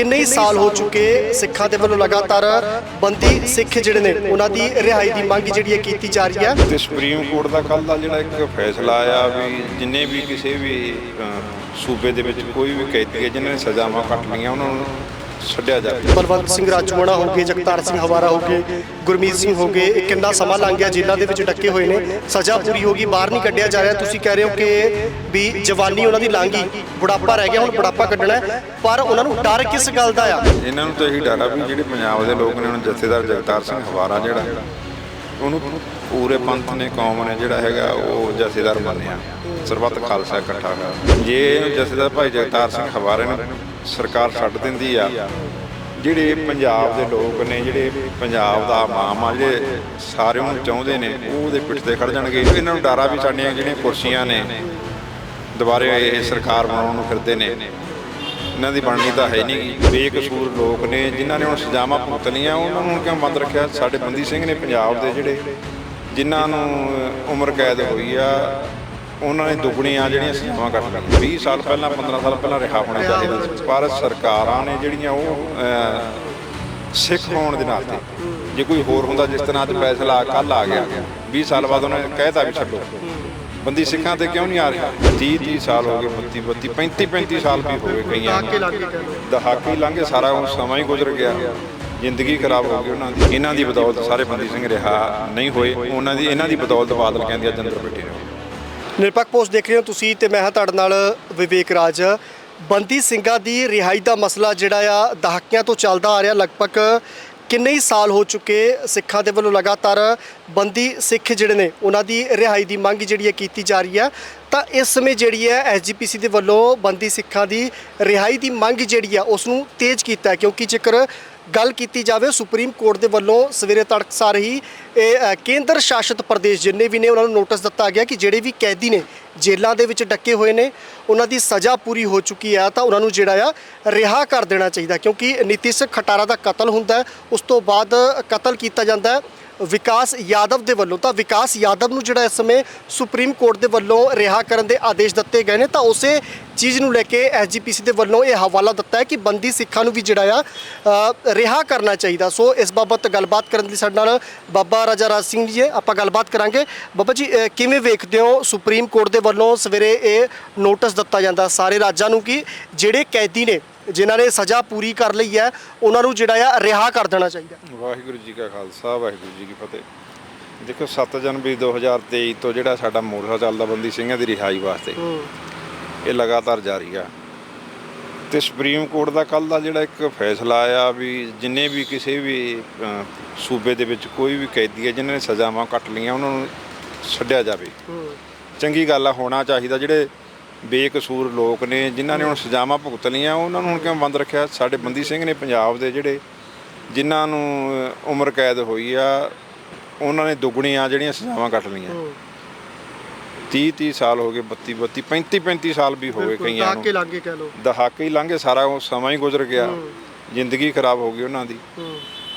ਕਿੰਨੇ ਹੀ ਸਾਲ ਹੋ ਚੁੱਕੇ ਸਿੱਖਾਂ ਦੇ ਵੱਲੋਂ ਲਗਾਤਾਰ ਬੰਦੀ ਸਿੱਖ ਜਿਹੜੇ ਨੇ, ਉਹਨਾਂ ਦੀ ਰਿਹਾਈ ਦੀ ਮੰਗ ਜਿਹੜੀ ਹੈ ਕੀਤੀ ਜਾ ਰਹੀ ਹੈ? ਤੇ ਸੁਪਰੀਮ ਕੋਰਟ ਦਾ ਕੱਲ ਦਾ ਜਿਹੜਾ ਇੱਕ ਫੈਸਲਾ ਆਇਆ ਵੀ ਜਿੰਨੇ ਵੀ ਕਿਸੇ ਵੀ ਸੂਬੇ ਦੇ ਵਿੱਚ ਕੋਈ ਵੀ ਕੈਦੀ ਹੈ ਜਿਨ੍ਹਾਂ ਨੇ ਸਜ਼ਾਵਾਂ ਕੱਟ ਲਈਆਂ, ਉਹਨਾਂ ਨੂੰ ਛੱਡਿਆ ਜਾਵੇ ਬਲਵੰਤ ਸਿੰਘ ਰਾਜੂਆਣਾ ਹੋ ਗਏ ਜਗਤਾਰ ਸਿੰਘ ਹਵਾਰਾ ਹੋ ਗਏ ਗੁਰਮੀਤ ਸਿੰਘ ਹੋ ਗਏ ਇਹ ਕਿੰਨਾ ਸਮਾਂ ਲੰਘ ਗਿਆ? ਜੇਲ੍ਹਾਂ ਦੇ ਵਿੱਚ ਡੱਕੇ ਹੋਏ ਨੇ। ਸਜ਼ਾ ਪੂਰੀ ਹੋ ਗਈ ਬਾਹਰ ਨਹੀਂ ਕੱਢਿਆ ਜਾ ਰਿਹਾ। ਤੁਸੀਂ ਕਹਿ ਰਹੇ ਹੋ ਕਿ ਵੀ ਜਵਾਨੀ ਉਹਨਾਂ ਦੀ ਲੰਘ ਬੁਢਾਪਾ ਰਹਿ ਗਿਆ ਹੁਣ ਬੁਢਾਪਾ ਕੱਢਣਾ ਹੈ। ਪਰ ਉਹਨਾਂ ਨੂੰ ਡਰ ਕਿਸ ਗੱਲ ਦਾ ਆ? ਇਹਨਾਂ ਨੂੰ ਤਾਂ ਇਹੀ ਡਰ ਆ ਵੀ ਜਿਹੜੇ ਪੰਜਾਬ ਦੇ ਲੋਕ ਨੇ ਹੁਣ ਜਥੇਦਾਰ ਜਗਤਾਰ ਸਿੰਘ ਹਵਾਰਾ ਜਿਹੜਾ ਉਹਨੂੰ ਪੂਰੇ ਪੰਥ ਨੇ ਕੌਮ ਨੇ ਜਿਹੜਾ ਹੈਗਾ ਉਹ ਜਥੇਦਾਰ ਮੰਨਿਆ। ਸਰਬੱਤ ਖਾਲਸਾ ਇਕੱਠਾ ਹੋਇਆ। ਜੇ ਜਥੇਦਾਰ ਭਾਈ ਜਗਤਾਰ ਸਿੰਘ ਹਵਾਰੇ ਨੂੰ ਸਰਕਾਰ ਛੱਡ ਦਿੰਦੀ ਆ। ਜਿਹੜੇ ਪੰਜਾਬ ਦੇ ਲੋਕ ਨੇ ਜਿਹੜੇ ਪੰਜਾਬ ਦਾ ਮਾਮ ਆ ਜਿਹੜੇ ਸਾਰੇ ਨੂੰ ਚਾਹੁੰਦੇ ਨੇ ਉਹ ਉਹਦੇ ਪਿੱਠ ਤੇ ਖੜ ਜਾਣਗੇ। ਇਹਨਾਂ ਨੂੰ ਡਾਰਾ ਵੀ ਸਾਡੀਆਂ ਜਿਹੜੀਆਂ ਕੁਰਸੀਆਂ ਨੇ। ਦੁਬਾਰੇ ਇਹ ਸਰਕਾਰ ਬਣਾਉਣ ਨੂੰ ਫਿਰਦੇ ਨੇ। ਇਹਨਾਂ ਦੀ ਬਣਨੀ ਤਾਂ ਹੈ ਨਹੀਂ ਬੇਕਸੂਰ ਲੋਕ ਨੇ ਜਿਨ੍ਹਾਂ ਨੇ ਹੁਣ ਸਜ਼ਾਵਾਂ ਭੁਗਤ ਲਈਆਂ ਉਹਨਾਂ ਨੂੰ ਕਿਉਂ ਬੰਦ ਰੱਖਿਆ? ਸਾਡੇ ਬੰਦੀ ਸਿੰਘ ਨੇ ਪੰਜਾਬ ਦੇ ਜਿਹੜੇ ਜਿਨ੍ਹਾਂ ਨੂੰ ਉਮਰ ਕੈਦ ਹੋਈ ਆ ਉਹਨਾਂ ਨੇ ਦੁੱਗਣੀਆਂ ਜਿਹੜੀਆਂ ਸਜ਼ਾਵਾਂ ਕੱਟ ਲਈਆਂ 20 ਸਾਲ ਪਹਿਲਾਂ 15 ਸਾਲ ਪਹਿਲਾਂ ਰਿਹਾ ਹੋਣਾ ਚਾਹੀਦਾ ਸੀ। ਪਰ ਸਰਕਾਰਾਂ ਨੇ ਜਿਹੜੀਆਂ ਉਹ ਸਿੱਖ ਹੋਣ ਦੇ ਨਾਤੇ ਜੇ ਕੋਈ ਹੋਰ ਹੁੰਦਾ ਜਿਸ ਤਰ੍ਹਾਂ ਅੱਜ ਫੈਸਲਾ ਕੱਲ ਆ ਗਿਆ 20 ਸਾਲ ਬਾਅਦ ਉਹਨਾਂ ਨੇ ਕਹਿਤਾ ਵੀ ਛੱਡੋ। ਬੰਦੀ ਸਿੱਖਾਂ ਤੇ ਕਿਉਂ ਨਹੀਂ ਆ ਰਿਹਾ? 30 30 ਸਾਲ ਹੋ ਗਏ 32 32 35 35 ਸਾਲ ਵੀ ਹੋ ਗਏ ਕਈਆਂ ਦਹਾਕੇ ਲੰਘੇ ਸਾਰਾ ਉਹ ਸਮਾਂ ਹੀ ਗੁਜ਼ਰ ਗਿਆ। ਜ਼ਿੰਦਗੀ ਖਰਾਬ ਹੋ ਗਈ ਉਹਨਾਂ ਦੀ। ਇਹਨਾਂ ਦੀ ਬਦੌਲਤ ਸਾਰੇ ਬੰਦੀ ਸਿੰਘ ਰਿਹਾ ਨਹੀਂ ਹੋਏ। ਉਹਨਾਂ ਦੀ ਇਹਨਾਂ ਦੀ ਬਦੌਲਤ ਬਾਦਲ ਕਹਿੰਦੇ ਅੱਜ ਅੰਦਰ ਬੈਠੇ ਨੇ। ਨਿਰਪੱਖ ਪੋਸਟ ਦੇਖ ਰਹੇ ਹੋ ਤੁਸੀਂ ਤੇ ਮੈਂ ਹਾਂ ਤੁਹਾਡੇ ਨਾਲ ਵਿਵੇਕ ਰਾਜ। ਬੰਦੀ ਸਿੰਘਾਂ ਦੀ ਰਿਹਾਈ ਦਾ ਮਸਲਾ ਜਿਹੜਾ ਆ, ਦਹਾਕਿਆਂ ਤੋਂ ਚੱਲਦਾ ਆ ਰਿਹਾ, ਲਗਭਗ ਕਿੰਨੇ ਹੀ ਸਾਲ ਹੋ ਚੁੱਕੇ ਸਿੱਖਾਂ ਦੇ ਵੱਲੋਂ ਲਗਾਤਾਰ ਬੰਦੀ ਸਿੱਖ ਜਿਹੜੇ ਨੇ, ਉਹਨਾਂ ਦੀ ਰਿਹਾਈ ਦੀ ਮੰਗ ਜਿਹੜੀ ਹੈ ਕੀਤੀ ਜਾ ਰਹੀ ਹੈ ਤਾਂ ਇਸ ਸਮੇਂ ਜਿਹੜੀ ਹੈ ਐਸਜੀਪੀਸੀ ਦੇ ਵੱਲੋਂ ਬੰਦੀ ਸਿੱਖਾਂ ਦੀ ਰਿਹਾਈ ਦੀ ਮੰਗ ਜਿਹੜੀ ਆ ਉਸ ਨੂੰ ਤੇਜ਼ ਕੀਤਾ ਕਿਉਂਕਿ ਜੇਕਰ ਗੱਲ ਕੀਤੀ ਜਾਵੇ ਸੁਪਰੀਮ ਕੋਰਟ ਦੇ ਵੱਲੋਂ ਸਵੇਰੇ ਤੜਕਸਾਰ ਹੀ, ਇਹ ਕੇਂਦਰ ਸ਼ਾਸਿਤ ਪ੍ਰਦੇਸ਼ ਜਿੰਨੇ ਵੀ ਨੇ, ਉਹਨਾਂ ਨੂੰ ਨੋਟਿਸ ਦਿੱਤਾ ਗਿਆ ਕਿ ਜਿਹੜੇ ਵੀ ਕੈਦੀ ਨੇ, ਜੇਲ੍ਹਾਂ ਦੇ ਵਿੱਚ ਡੱਕੇ ਹੋਏ ਨੇ, ਉਹਨਾਂ ਦੀ ਸਜ਼ਾ ਪੂਰੀ ਹੋ ਚੁੱਕੀ ਆ ਤਾਂ ਉਹਨਾਂ ਨੂੰ ਜਿਹੜਾ ਆ, ਰਿਹਾ ਕਰ ਦੇਣਾ ਚਾਹੀਦਾ ਕਿਉਂਕਿ ਨੀਤੀਸ਼ ਖਟਾਰਾ ਦਾ ਕਤਲ ਹੁੰਦਾ ਉਸ ਤੋਂ ਬਾਅਦ ਕਤਲ ਕੀਤਾ ਜਾਂਦਾ ਹੈ। ਵਿਕਾਸ ਯਾਦਵ ਦੇ ਵੱਲੋਂ, ਤਾਂ ਵਿਕਾਸ ਯਾਦਵ ਨੂੰ ਜਿਹੜਾ ਇਸ ਸਮੇਂ ਸੁਪਰੀਮ ਕੋਰਟ ਦੇ ਵੱਲੋਂ ਰਿਹਾ ਕਰਨ ਦੇ ਆਦੇਸ਼ ਦਿੱਤੇ ਗਏ ਨੇ, ਤਾਂ ਉਸੇ ਚੀਜ਼ ਨੂੰ ਲੈ ਕੇ ਐਸਜੀਪੀਸੀ ਦੇ ਵੱਲੋਂ ਇਹ ਹਵਾਲਾ ਦਿੱਤਾ ਹੈ ਕਿ ਬੰਦੀ ਸਿੱਖਾਂ ਨੂੰ ਵੀ ਜਿਹੜਾ ਆ ਰਿਹਾ ਕਰਨਾ ਚਾਹੀਦਾ। ਸੋ ਇਸ ਬਾਬਤ ਗੱਲਬਾਤ ਕਰਨ ਲਈ ਸਾਡੇ ਨਾਲ ਬਾਬਾ ਰਾਜਾ ਰਾਜ ਸਿੰਘ ਜੀ ਆਪਾਂ ਗੱਲਬਾਤ ਕਰਾਂਗੇ। ਬਾਬਾ ਜੀ ਕਿਵੇਂ ਵੇਖਦੇ ਹੋ ਸੁਪਰੀਮ ਕੋਰਟ ਦੇ ਵੱਲੋਂ ਸਵੇਰੇ ਇਹ ਨੋਟਿਸ ਦਿੱਤਾ ਜਾਂਦਾ ਸਾਰੇ ਰਾਜਾਂ ਨੂੰ ਕਿ ਜਿਹੜੇ ਕੈਦੀ ਨੇ ਜਿਨ੍ਹਾਂ ਨੇ ਸਜ਼ਾ ਪੂਰੀ ਕਰ ਲਈ ਹੈ ਉਹਨਾਂ ਨੂੰ ਜਿਹੜਾ ਆ ਰਿਹਾ ਕਰ ਦੇਣਾ ਚਾਹੀਦਾ। ਵਾਹਿਗੁਰੂ ਜੀ ਕਾ ਖਾਲਸਾ ਵਾਹਿਗੁਰੂ ਜੀ ਕੀ ਫਤਿਹ। ਦੇਖੋ 7 ਜਨਵਰੀ 2023 ਤੋਂ ਜਿਹੜਾ ਸਾਡਾ ਮੋਰਚਾ ਚੱਲਦਾ ਬੰਦੀ ਸਿੰਘਾਂ ਦੀ ਰਿਹਾਈ ਵਾਸਤੇ ਇਹ ਲਗਾਤਾਰ ਜਾਰੀ ਆ। ਤੇ ਸੁਪਰੀਮ ਕੋਰਟ ਦਾ ਕੱਲ ਦਾ ਜਿਹੜਾ ਇੱਕ ਫੈਸਲਾ ਆਇਆ ਵੀ ਜਿੰਨੇ ਵੀ ਕਿਸੇ ਵੀ ਸੂਬੇ ਦੇ ਵਿੱਚ ਕੋਈ ਵੀ ਕੈਦੀ ਹੈ ਜਿਨ੍ਹਾਂ ਨੇ ਸਜ਼ਾਵਾਂ ਕੱਟ ਲਈਆਂ ਉਹਨਾਂ ਨੂੰ ਛੱਡਿਆ ਜਾਵੇ। ਚੰਗੀ ਗੱਲ ਆ ਹੋਣਾ ਚਾਹੀਦਾ ਜਿਹੜੇ ਬੇਕਸੂਰ ਲੋਕ ਨੇ ਜਿਨ੍ਹਾਂ ਨੇ ਹੁਣ ਸਜ਼ਾਵਾਂ ਭੁਗਤ ਲਈਆਂ ਉਹਨਾਂ ਨੂੰ ਹੁਣ ਕਿਉਂ ਬੰਦ ਰੱਖਿਆ? ਸਾਡੇ ਬੰਦੀ ਸਿੰਘ ਨੇ ਪੰਜਾਬ ਦੇ ਜਿਹੜੇ ਜਿਨ੍ਹਾਂ ਨੂੰ ਉਮਰ ਕੈਦ ਹੋਈ ਆ ਉਹਨਾਂ ਨੇ ਦੁੱਗਣੀਆਂ ਜਿਹੜੀਆਂ ਸਜ਼ਾਵਾਂ ਕੱਟ ਲਈਆਂ। 30 30 ਸਾਲ ਹੋ ਗਏ 32 32 35 35 ਸਾਲ ਵੀ ਹੋ ਗਏ ਕਈਆਂ ਨੂੰ। ਲਾਗੇ ਕਹਿ ਲਓ। ਦਹਾਕੇ ਹੀ ਲੰਘੇ ਸਾਰਾ ਉਹ ਸਮਾਂ ਹੀ ਗੁਜ਼ਰ ਗਿਆ। ਜ਼ਿੰਦਗੀ ਖਰਾਬ ਹੋ ਗਈ ਉਹਨਾਂ ਦੀ।